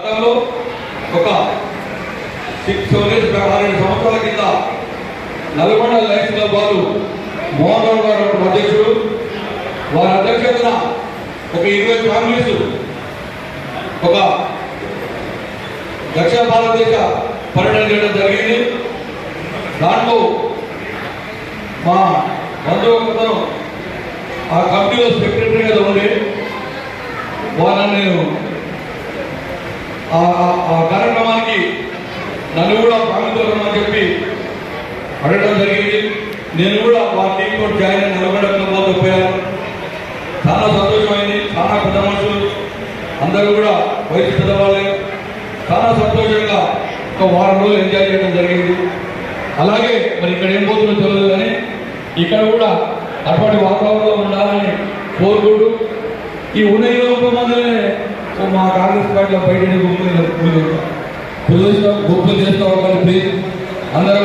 గతంలో ఒక six seven ఆరేడు సంవత్సరాల కింద నల్గొండ లైఫ్ క్లబ్ వారు మోహన్ రావు గారు అధ్యక్షుడు వారి అధ్యక్షతన ఒక ఇరవై ఫ్యామిలీస్ ఒక దక్షిణ భారతదేశ పర్యటన చేయడం జరిగింది. దాంట్లో మా బంధువు ఒకతను ఆ కంపెనీలో సెక్రటరీగా ఉండే వాళ్ళని నేను ఆ- ఆ- కార్యక్రమానికి నన్ను కూడా ప్రాముఖ్యమని చెప్పి అడగడం జరిగింది. నేను కూడా వారి టీంతో జాయిన్ అయిన నిలబడ పోయాను. చాలా సంతోషమైంది. చాలా పెద్ద మనుషులు. అందరూ కూడా వయసు పెద్దవాళ్ళే. చాలా సంతోషంగా ఒక వారం రోజులు ఎంజాయ్ చేయడం జరిగింది. అలాగే మరి ఇక్కడ ఏం పోతుందో తెలియదు కానీ ఇక్కడ కూడా అటువంటి వాతావరణంలో ఉండాలని కోరుకుంటూ ఈ ఉన్న ఇరవై మా కాంగ్రెస్ పార్టీలో బయట గుంపులు గుంపులు చేస్తాం గుంపులు అందరూ